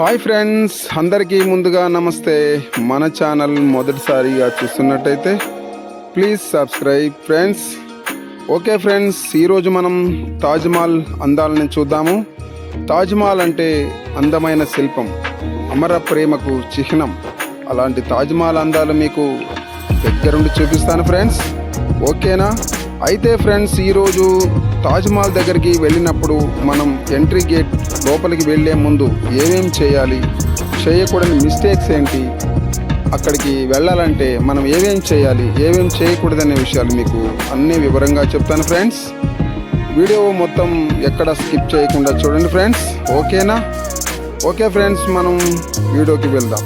Hi friends అందరికీ ముందుగా నమస్తే. మన ఛానల్ మొదటిసారిగా చూస్తున్నట్టయితే please subscribe friends okay friends ఈరోజు మనం తాజ్మహల్ అందాలని చూద్దాము. తాజ్మహల్ అంటే అందమైన శిల్పం అమర ప్రేమకు చిహ్నం. అలాంటి తాజ్మహల్ అందాలు మీకు దగ్గరుండి చూపిస్తాను ఫ్రెండ్స్ ఓకేనా అయితే ఫ్రెండ్స్ ఈరోజు తాజ్మహల్ దగ్గరికి వెళ్ళినప్పుడు మనం ఎంట్రీ గేట్ లోపలికి వెళ్ళే ముందు ఏమేం చేయాలి? చేయకూడని మిస్టేక్స్ ఏంటి? అక్కడికి వెళ్ళాలంటే మనం ఏమేం చేయాలి? ఏమేం చేయకూడదనే విషయాలు మీకు అన్నీ వివరంగా చెప్తాను ఫ్రెండ్స్. వీడియో మొత్తం ఎక్కడ స్కిప్ చేయకుండా చూడండి ఫ్రెండ్స్. ఓకేనా? ఓకే ఫ్రెండ్స్ మనం వీడియోకి వెళ్దాం.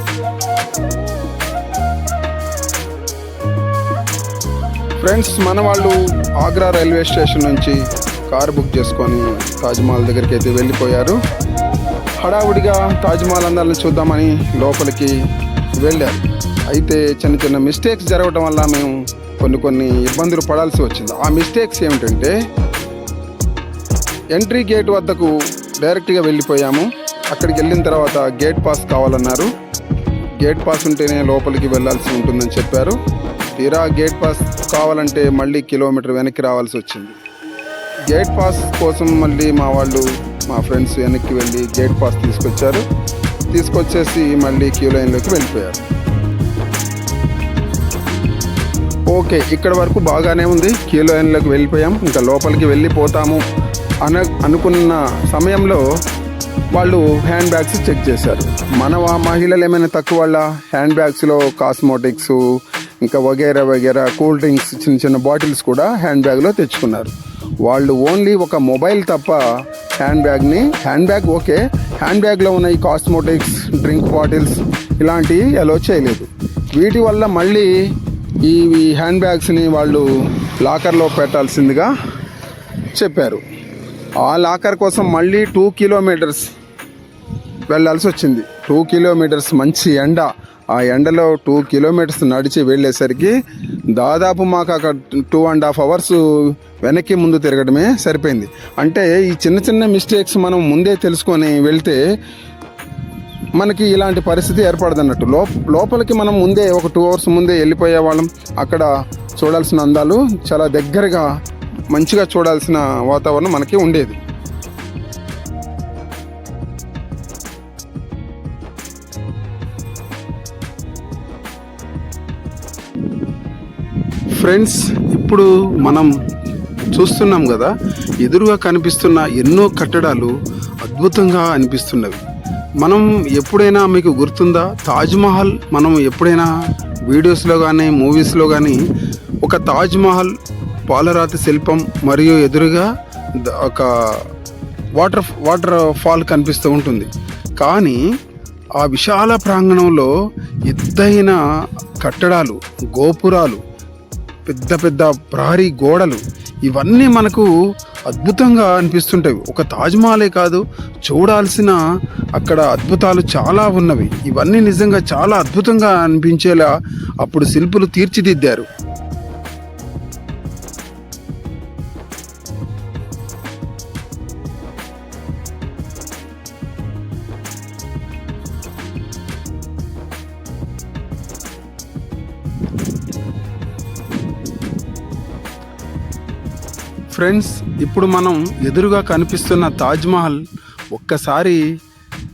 ఫ్రెండ్స్ మన వాళ్ళు ఆగ్రా రైల్వే స్టేషన్ నుంచి కారు బుక్ చేసుకొని తాజ్మహల్ దగ్గరికి అయితే వెళ్ళిపోయారు. హడావుడిగా తాజ్మహల్ అందాలను చూద్దామని లోపలికి వెళ్ళారు. అయితే చిన్న చిన్న మిస్టేక్స్ జరగడం వల్ల మేము కొన్ని కొన్ని ఇబ్బందులు పడాల్సి వచ్చింది. ఆ మిస్టేక్స్ ఏమిటంటే ఎంట్రీ గేట్ వద్దకు డైరెక్ట్గా వెళ్ళిపోయాము. అక్కడికి వెళ్ళిన తర్వాత గేట్ పాస్ కావాలన్నారు. గేట్ పాస్ ఉంటేనే లోపలికి వెళ్ళాల్సి ఉంటుందని చెప్పారు. తీరా గేట్ పాస్ కావాలంటే మళ్ళీ కిలోమీటర్ వెనక్కి రావాల్సి వచ్చింది. గేట్ పాస్ కోసం మళ్ళీ మా వాళ్ళు మా ఫ్రెండ్స్ వెనక్కి వెళ్ళి గేట్ పాస్ తీసుకొచ్చారు. తీసుకొచ్చేసి మళ్ళీ క్యూ లైన్లోకి వెళ్ళిపోయారు. ఓకే ఇక్కడ వరకు బాగానే ఉంది. క్యూ లైన్లోకి వెళ్ళిపోయాం. ఇంకా లోపలికి వెళ్ళిపోతాము అన అనుకున్న సమయంలో వాళ్ళు హ్యాండ్ బ్యాగ్స్ చెక్ చేశారు. మన మహిళలు ఏమైనా తక్కువ వాళ్ళ? హ్యాండ్ బ్యాగ్స్లో కాస్మోటిక్స్ ఇంకా వగేరా వగేరా కూల్ డ్రింక్స్ చిన్న చిన్న బాటిల్స్ కూడా హ్యాండ్ బ్యాగ్లో తెచ్చుకున్నారు. వాళ్ళు ఓన్లీ ఒక మొబైల్ తప్ప హ్యాండ్ బ్యాగ్ని హ్యాండ్ బ్యాగ్ ఓకే హ్యాండ్ బ్యాగ్లో ఉన్న ఈ కాస్మోటిక్స్ డ్రింక్ బాటిల్స్ ఇలాంటివి అలో చేయలేదు. వీటి వల్ల మళ్ళీ ఈ ఈ హ్యాండ్ బ్యాగ్స్ని వాళ్ళు లాకర్లో పెట్టాల్సిందిగా చెప్పారు. ఆ లాకర్ కోసం మళ్ళీ టూ కిలోమీటర్స్ వెళ్ళాల్సి వచ్చింది. టూ కిలోమీటర్స్ మంచి ఎండ. ఆ ఎండలో టూ కిలోమీటర్స్ నడిచి వెళ్ళేసరికి దాదాపు మాకు అక్కడ టూ అండ్ హాఫ్ అవర్స్ వెనక్కి ముందు తిరగడమే సరిపోయింది. అంటే ఈ చిన్న చిన్న మిస్టేక్స్ మనం ముందే తెలుసుకొని వెళ్తే మనకి ఇలాంటి పరిస్థితి ఏర్పడదన్నట్టు. లో లోపలికి మనం ముందే ఒక టూ అవర్స్ ముందే వెళ్ళిపోయే వాళ్ళం. అక్కడ చూడాల్సిన అందాలు చాలా దగ్గరగా మంచిగా చూడాల్సిన వాతావరణం మనకి ఉండేది. ఫ్రెండ్స్ ఇప్పుడు మనం చూస్తున్నాం కదా ఎదురుగా కనిపిస్తున్న ఎన్నో కట్టడాలు అద్భుతంగా అనిపిస్తున్నవి. మనం ఎప్పుడైనా మీకు గుర్తుందా? తాజ్మహల్ మనం ఎప్పుడైనా వీడియోస్లో కానీ మూవీస్లో కానీ ఒక తాజ్మహల్ పాలరాతి శిల్పం మరియు ఎదురుగా ఒక వాటర్ వాటర్ ఫాల్ కనిపిస్తూ ఉంటుంది. కానీ ఆ విశాల ప్రాంగణంలో ఎత్తైన కట్టడాలు గోపురాలు పెద్ద పెద్ద ప్రహరీ గోడలు. ఇవన్నీ మనకు అద్భుతంగా అనిపిస్తుంటాయి. ఒక తాజ్మహలే కాదు చూడాల్సిన అక్కడ అద్భుతాలు చాలా ఉన్నవి. ఇవన్నీ నిజంగా చాలా అద్భుతంగా అనిపించేలా అప్పుడు శిల్పులు తీర్చిదిద్దారు. ఫ్రెండ్స్ ఇప్పుడు మనం ఎదురుగా కనిపిస్తున్న తాజ్మహల్ ఒక్కసారి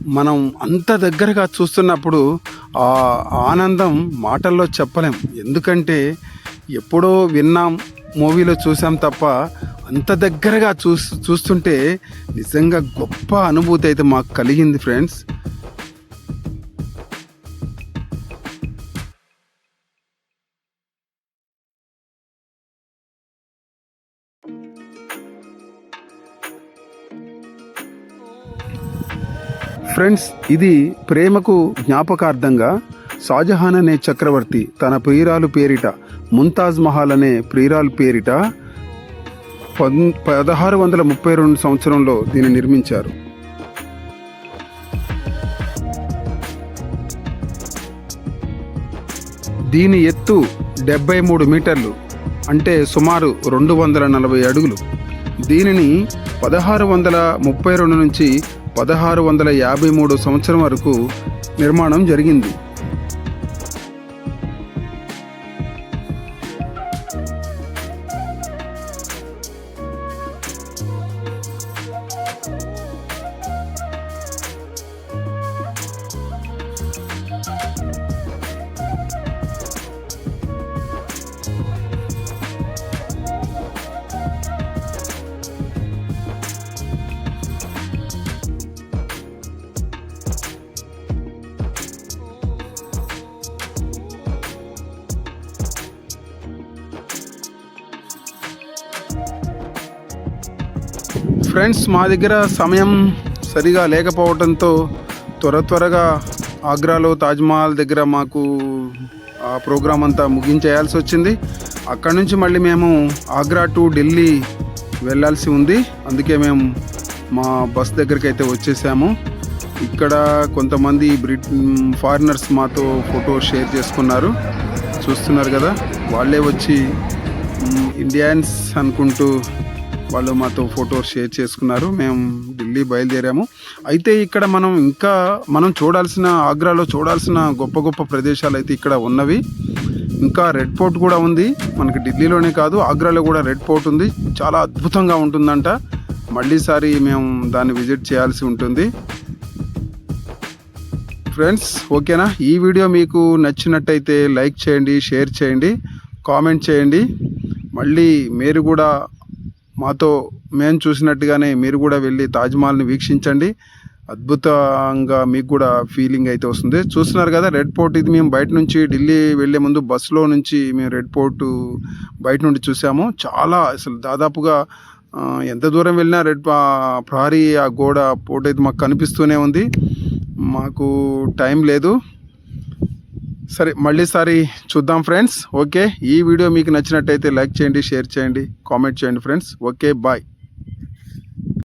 మనం అంత దగ్గరగా చూస్తున్నప్పుడు ఆ ఆనందం మాటల్లో చెప్పలేం. ఎందుకంటే ఎప్పుడో విన్నాం మూవీలో చూసాం తప్ప అంత దగ్గరగా చూ చూస్తుంటే నిజంగా గొప్ప అనుభూతి అయితే మాకు కలిగింది ఫ్రెండ్స్. ఫ్రెండ్స్ ఇది ప్రేమకు జ్ఞాపకార్థంగా షాజహాన్ అనే చక్రవర్తి తన ప్రియురాలు పేరిట ముంతాజ్ మహల్ అనే ప్రియురాలు పేరిట పద్ పదహారు వందల ముప్పై రెండు సంవత్సరంలో దీన్ని నిర్మించారు. దీని ఎత్తు డెబ్బై మూడు మీటర్లు అంటే సుమారు రెండు వందల నలభై అడుగులు. దీనిని పదహారు వందల ముప్పై రెండు నుంచి పదహారు వందల యాభై మూడు సంవత్సరం వరకు నిర్మాణం జరిగింది. ఫ్రెండ్స్ మా దగ్గర సమయం సరిగా లేకపోవడంతో త్వర త్వరగా ఆగ్రాలో తాజ్మహల్ దగ్గర మాకు ఆ ప్రోగ్రాం అంతా ముగించేయాల్సి వచ్చింది. అక్కడ నుంచి మళ్ళీ మేము ఆగ్రా టు ఢిల్లీ వెళ్ళాల్సి ఉంది. అందుకే మేము మా బస్ దగ్గరికి అయితే వచ్చేసాము. ఇక్కడ కొంతమంది బ్రిట్ ఫారినర్స్ మాతో ఫోటో షేర్ చేసుకున్నారు. చూస్తున్నారు కదా వాళ్ళే వచ్చి ఇండియన్స్ అనుకుంటూ వాళ్ళు మాతో ఫోటో షేర్ చేసుకున్నారు. మేము ఢిల్లీ బయలుదేరాము. అయితే ఇక్కడ మనం ఇంకా మనం చూడాల్సిన ఆగ్రాలో చూడాల్సిన గొప్ప గొప్ప ప్రదేశాలు అయితే ఇక్కడ ఉన్నవి. ఇంకా రెడ్ ఫోర్ట్ కూడా ఉంది. మనకి ఢిల్లీలోనే కాదు ఆగ్రాలో కూడా రెడ్ ఫోర్ట్ ఉంది. చాలా అద్భుతంగా ఉంటుందంట. మళ్ళీసారి మేము దాన్ని విజిట్ చేయాల్సి ఉంటుంది. ఫ్రెండ్స్ ఓకేనా? ఈ వీడియో మీకు నచ్చినట్టయితే లైక్ చేయండి షేర్ చేయండి కామెంట్ చేయండి. మళ్ళీ మీరు కూడా మాతో మేము చూసినట్టుగానే మీరు కూడా వెళ్ళి తాజ్మహల్ని వీక్షించండి. అద్భుతంగా మీకు కూడా ఫీలింగ్ అయితే వస్తుంది. చూస్తున్నారు కదా రెడ్ పోర్ట్ ఇది మేము బయట నుంచి ఢిల్లీ వెళ్ళే ముందు బస్సులో నుంచి మేము రెడ్ పోర్ట్ బయట నుండి చూసాము. చాలా అసలు దాదాపుగా ఎంత దూరం వెళ్ళినా రెడ్ పా- ప్రహరీ ఆ గోడ పోర్ట్ అయితే మాకు కనిపిస్తూనే ఉంది. మాకు టైం లేదు. సరే మళ్ళీసారి చూద్దాం ఫ్రెండ్స్. ఓకే ఈ వీడియో మీకు నచ్చినట్టయితే లైక్ చేయండి షేర్ చేయండి కామెంట్ చేయండి ఫ్రెండ్స్. Okay bye.